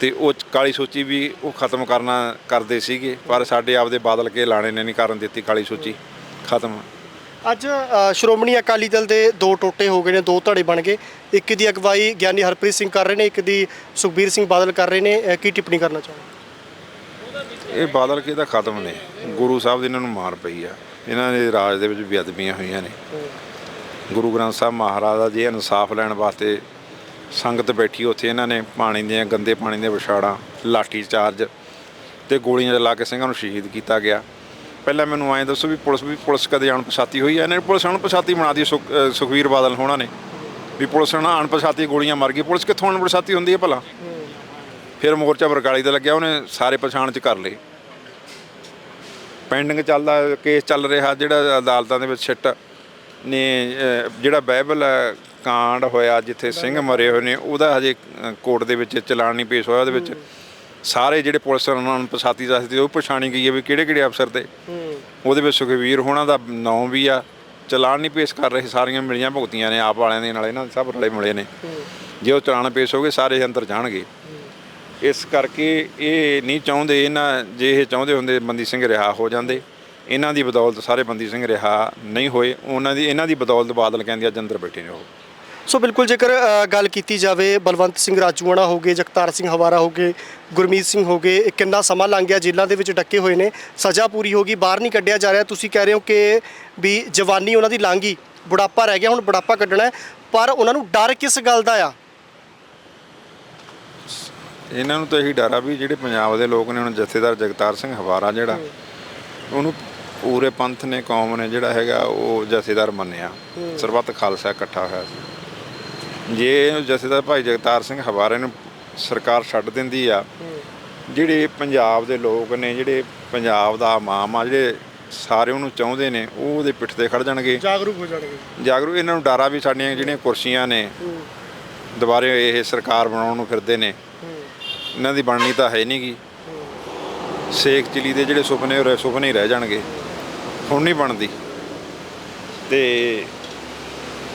ਤੇ ਉਹ ਕਾਲੀ ਸੂਚੀ ਵੀ ਉਹ ਖਤਮ ਕਰਨਾ ਕਰਦੇ ਸੀਗੇ ਪਰ ਸਾਡੇ ਆਪਦੇ ਬਾਦਲ ਕੇ ਲਾਣੇ ਨੇ ਨਹੀਂ ਕਰਨ ਦਿੱਤੀ ਕਾਲੀ ਸੂਚੀ। ਖਤਮ। ਅੱਜ ਸ਼੍ਰੋਮਣੀ ਅਕਾਲੀ ਦਲ ਦੇ ਦੋ ਟੋਟੇ ਹੋ ਗਏ ਨੇ ਦੋ ਧੜੇ ਬਣ ਗਏ। ਇੱਕ ਦੀ ਅਗਵਾਈ ਗਿਆਨੀ ਹਰਪ੍ਰੀਤ ਸਿੰਘ ਕਰ ਰਹੇ ਨੇ ਇੱਕ ਦੀ ਸੁਖਬੀਰ ਸਿੰਘ ਬਾਦਲ ਕਰ ਰਹੇ ਨੇ। ਕੀ ਟਿੱਪਣੀ ਕਰਨਾ ਚਾਹੁੰਦੇ ਇਹ ਬਾਦਲ ਕੇ ਤਾਂ ਖਤਮ ਨੇ। ਗੁਰੂ ਸਾਹਿਬ ਦੀ ਇਹਨਾਂ ਨੂੰ ਮਾਰ ਪਈ ਆ। ਇਹਨਾਂ ਦੇ ਰਾਜ ਦੇ ਵਿੱਚ ਬੇਅਦਬੀਆਂ ਹੋਈਆਂ ਨੇ। ਗੁਰੂ ਗ੍ਰੰਥ ਸਾਹਿਬ ਮਹਾਰਾਜ ਦਾ ਜੇ ਇਨਸਾਫ ਲੈਣ ਵਾਸਤੇ ਸੰਗਤ ਬੈਠੀ ਉੱਥੇ ਇਹਨਾਂ ਨੇ ਪਾਣੀ ਦੀਆਂ ਗੰਦੇ ਪਾਣੀ ਦੀਆਂ ਵਿਛਾੜਾਂ ਲਾਠੀ ਚਾਰਜ ਤੇ ਗੋਲੀਆਂ ਚਲਾ ਕੇ ਸਿੰਘਾਂ ਨੂੰ ਸ਼ਹੀਦ ਕੀਤਾ ਗਿਆ। ਪਹਿਲਾਂ ਮੈਨੂੰ ਐਂ ਦੱਸੋ ਵੀ ਪੁਲਿਸ ਵੀ ਪੁਲਿਸ ਕਦੇ ਅਣਪਛਾਤੀ ਹੋਈ ਐ ਇਹਨਾਂ ਨੇ ਪੁਲਿਸ ਅਣਪਛਾਤੀ ਬਣਾ ਬਣਾਦੀ ਸੁਖਵੀਰ ਬਾਦਲ ਹੋਣਾ ਨੇ। ਵੀ ਪੁਲਿਸ ਨਾਲ ਅਣਪਛਾਤੀ ਗੋਲੀਆਂ ਮਾਰ ਗਈ। ਪੁਲਿਸ ਕਿੱਥੋਂ ਅਣਪਛਾਤੀ ਹੁੰਦੀ ਹੈ ਭਲਾ? ਫਿਰ ਮੋਰਚਾ ਬਰਗਾੜੀ ਦਾ ਲੱਗਿਆ ਉਹਨੇ ਸਾਰੇ ਪਛਾਣ ਚ ਕਰ ਲਏ। ਪੈਂਡਿੰਗ ਚੱਲਦਾ ਕੇਸ ਚੱਲ ਰਿਹਾ ਜਿਹੜਾ ਅਦਾਲਤਾਂ ਦੇ ਵਿੱਚ ਸਿੱਟ ਨੇ ਅਹ, ਜਿਹੜਾ ਬਾਈਬਲ ਕਾਂਡ ਹੋਇਆ ਜਿੱਥੇ ਸਿੰਘ ਮਰੇ ਹੋਏ ਨੇ ਉਹਦਾ ਹਜੇ ਕੋਰਟ ਦੇ ਵਿੱਚ ਚਲਾਨ ਨਹੀਂ ਪੇਸ਼ ਹੋਇਆ ਉਹਦੇ ਵਿੱਚ। ਸਾਰੇ ਜਿਹੜੇ ਪੁਲਿਸ ਉਹਨਾਂ ਨੂੰ ਪਛਾਤੀ ਦੱਸਦੀ ਉਹ ਪਛਾਣੀ ਗਈ ਹੈ ਵੀ ਕਿਹੜੇ ਕਿਹੜੇ ਅਫਸਰ ਤੇ। ਉਹਦੇ ਵਿੱਚ ਸੁਖਵੀਰ ਹੋਣਾ ਦਾ ਨਾਂ ਵੀ ਆ। ਚਲਾਨ ਨਹੀਂ ਪੇਸ਼ ਕਰ ਰਹੇ ਸਾਰੀਆਂ ਮਿਲੀਆਂ ਭੁਗਤੀਆਂ ਨੇ ਆਪ ਵਾਲਿਆਂ ਦੇ ਨਾਲ ਇਹਨਾਂ ਦੇ ਸਭ ਰਲੇ ਮਿਲੇ ਨੇ। ਜੇ ਉਹ ਚਲਾਨ ਪੇਸ਼ ਹੋ ਗਏ ਸਾਰੇ ਅੰਦਰ ਜਾਣਗੇ। ਇਸ ਕਰਕੇ ਇਹ ਨਹੀਂ ਚਾਹੁੰਦੇ ਇਹਨਾਂ ਜੇ ਇਹ ਚਾਹੁੰਦੇ ਹੁੰਦੇ ਬੰਦੀ ਸਿੰਘ ਰਿਹਾ ਹੋ ਜਾਂਦੇ। ਇਹਨਾਂ ਦੀ ਬਦੌਲਤ ਸਾਰੇ ਬੰਦੀ ਸਿੰਘ ਰਿਹਾ ਨਹੀਂ ਹੋਏ। ਉਹਨਾਂ ਦੀ ਇਹਨਾਂ ਦੀ ਬਦੌਲਤ ਬਾਦਲ ਕਹਿੰਦੇ ਅੱਜ ਅੰਦਰ ਬੈਠੇ ਨੇ ਉਹ ਸੋ ਬਿਲਕੁਲ ਜੇਕਰ ਅ, ਗੱਲ ਕੀਤੀ ਜਾਵੇ ਬਲਵੰਤ ਸਿੰਘ ਰਾਜੂਆਣਾ ਹੋ ਗਏ ਜਗਤਾਰ ਸਿੰਘ ਹਵਾਰਾ ਹੋ ਗਏ ਗੁਰਮੀਤ ਸਿੰਘ ਹੋ ਗਏ ਇਹ ਕਿੰਨਾ ਸਮਾਂ ਲੰਘ ਗਿਆ ਜੇਲ੍ਹਾਂ ਦੇ ਵਿੱਚ ਡੱਕੇ ਹੋਏ ਨੇ ਸਜ਼ਾ ਪੂਰੀ ਹੋ ਗਈ ਬਾਹਰ ਨਹੀਂ ਕੱਢਿਆ ਜਾ ਰਿਹਾ। ਤੁਸੀਂ ਕਹਿ ਰਹੇ ਹੋ ਕਿ ਵੀ ਜਵਾਨੀ ਉਹਨਾਂ ਦੀ ਲੰਘ ਗਈ ਬੁਢਾਪਾ ਰਹਿ ਗਿਆ ਹੁਣ ਬੁਢਾਪਾ ਕੱਢਣਾ ਹੈ ਪਰ ਉਹਨਾਂ ਨੂੰ ਡਰ ਕਿਸ ਗੱਲ ਦਾ ਆ? ਇਹਨਾਂ ਨੂੰ ਤਾਂ ਇਹੀ ਡਰ ਆ ਵੀ ਜਿਹੜੇ ਪੰਜਾਬ ਦੇ ਲੋਕ ਨੇ ਹੁਣ ਜਥੇਦਾਰ ਜਗਤਾਰ ਸਿੰਘ ਹਵਾਰਾ ਜਿਹੜਾ ਉਹਨੂੰ ਪੂਰੇ ਪੰਥ ਨੇ ਕੌਮ ਨੇ ਜਿਹੜਾ ਹੈਗਾ ਉਹ ਜਥੇਦਾਰ ਮੰਨਿਆ। ਸਰਬੱਤ ਖਾਲਸਾ ਇਕੱਠਾ ਹੋਇਆ ਸੀ। ਜੇ ਜਥੇਦਾਰ ਭਾਈ ਜਗਤਾਰ ਸਿੰਘ ਹਵਾਰੇ ਨੂੰ ਸਰਕਾਰ ਛੱਡ ਦਿੰਦੀ ਆ ਜਿਹੜੇ ਪੰਜਾਬ ਦੇ ਲੋਕ ਨੇ ਜਿਹੜੇ ਪੰਜਾਬ ਦਾ ਆਵਾਮ ਆ ਜਿਹੜੇ ਸਾਰੇ ਉਹਨੂੰ ਚਾਹੁੰਦੇ ਨੇ ਉਹ ਉਹਦੇ ਪਿੱਠ ਤੇ ਖੜ ਜਾਣਗੇ। ਜਾਗਰੂਕ ਹੋ ਜਾਣਗੇ। ਜਾਗਰੂਕ ਇਹਨਾਂ ਨੂੰ ਡਾਰਾ ਵੀ ਸਾਡੀਆਂ ਜਿਹੜੀਆਂ ਕੁਰਸੀਆਂ ਨੇ ਦੁਬਾਰੇ ਇਹ ਸਰਕਾਰ ਬਣਾਉਣ ਨੂੰ ਫਿਰਦੇ ਨੇ ਇਹਨਾਂ ਦੀ ਬਣਨੀ ਤਾਂ ਹੈ ਨਹੀਂਗੀ ਸੇਖ ਚਿਲੀ ਦੇ ਜਿਹੜੇ ਸੁਪਨੇ ਉਹ ਸੁਪਨੇ ਹੀ ਰਹਿ ਜਾਣਗੇ। ਹੁਣ ਨਹੀਂ ਬਣਦੀ। ਤੇ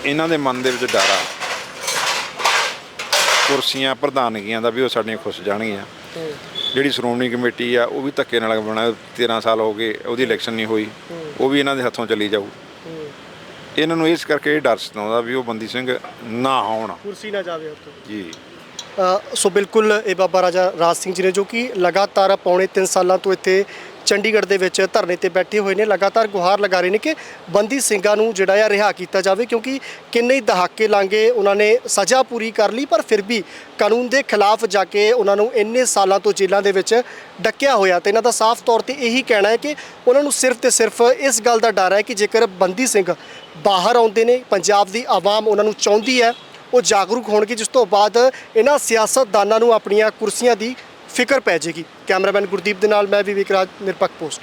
ਇਹਨਾਂ ਦੇ ਮਨ ਦੇ ਵਿੱਚ ਡਰ ਆ। ਕੁਰਸੀਆਂ ਪ੍ਰਧਾਨਗੀਆਂ ਦਾ ਵੀ ਉਹ ਸਾਡੀਆਂ ਖੁੱਸ ਜਾਣਗੀਆਂ। ਜਿਹੜੀ ਸ਼੍ਰੋਮਣੀ ਕਮੇਟੀ ਆ ਉਹ ਵੀ ਧੱਕੇ ਨਾਲ ਬਣਾ 13 ਸਾਲ ਹੋ ਗਏ ਉਹਦੀ ਇਲੈਕਸ਼ਨ ਨਹੀਂ ਹੋਈ। ਉਹ ਵੀ ਇਹਨਾਂ ਦੇ ਹੱਥੋਂ ਚਲੀ ਜਾਊ। ਇਹਨਾਂ ਨੂੰ ਇਸ ਕਰਕੇ ਡਰ ਸਤਾਉਂਦਾ ਵੀ ਉਹ ਬੰਦੀ ਸਿੰਘ ਨਾ ਹੋਣ। ਕੁਰਸੀ ਨਾ ਜਾਵੇ ਉੱਥੇ। ਜੀ। ਸੋ ਬਿਲਕੁਲ ਇਹ ਬਾਬਾ ਰਾਜਾ ਰਾਜ ਸਿੰਘ ਜੀ ਨੇ ਜੋ ਕਿ ਲਗਾਤਾਰ ਪੌਣੇ 3 ਸਾਲਾਂ ਤੋਂ ਇੱਥੇ ਚੰਡੀਗੜ੍ਹ ਦੇ ਵਿੱਚ ਧਰਨੇ ਤੇ ਬੈਠੇ ਹੋਏ ਨੇ। ਲਗਾਤਾਰ ਗੁਹਾਰ ਲਗਾ ਰਹੇ ਨੇ ਕਿ ਬੰਦੀ ਸਿੰਘਾਂ ਨੂੰ ਜਿਹੜਾ ਆ ਰਿਹਾ ਕੀਤਾ ਜਾਵੇ, ਕਿਉਂਕਿ ਕਿੰਨੇ ਹੀ ਦਹਾਕੇ ਲਾਂਗੇ ਉਹਨਾਂ ਨੇ ਸਜ਼ਾ ਪੂਰੀ ਕਰ ਲਈ, ਪਰ ਫਿਰ ਵੀ ਕਾਨੂੰਨ ਦੇ ਖਿਲਾਫ ਜਾ ਕੇ ਉਹਨਾਂ ਨੂੰ ਇੰਨੇ ਸਾਲਾਂ ਤੋਂ ਜੇਲ੍ਹਾਂ ਦੇ ਵਿੱਚ ਡੱਕਿਆ ਹੋਇਆ। ਤੇ ਇਹਨਾਂ ਦਾ ਸਾਫ਼ ਤੌਰ ਤੇ ਇਹੀ ਕਹਿਣਾ ਹੈ ਕਿ ਉਹਨਾਂ ਨੂੰ ਸਿਰਫ ਤੇ ਸਿਰਫ ਇਸ ਗੱਲ ਦਾ ਡਰ ਹੈ ਕਿ ਜੇਕਰ ਬੰਦੀ ਸਿੰਘ ਬਾਹਰ ਆਉਂਦੇ ਨੇ, ਪੰਜਾਬ ਦੀ ਆਵਾਮ ਉਹਨਾਂ ਨੂੰ ਚਾਹੁੰਦੀ ਹੈ, ਉਹ ਜਾਗਰੂਕ ਹੋਣਗੇ, ਜਿਸ ਤੋਂ ਬਾਅਦ ਇਹਨਾਂ ਸਿਆਸਤਦਾਨਾਂ ਨੂੰ ਆਪਣੀਆਂ ਕੁਰਸੀਆਂ ਦੀ ਫਿਕਰ ਪੈ ਜਾਏਗੀ। ਕੈਮਰਾਮੈਨ ਗੁਰਦੀਪ ਦੇ ਨਾਲ ਮੈਂ ਵਿਵੇਕ ਰਾਜ ਨਿਰਪੱਖ ਪੋਸਟ।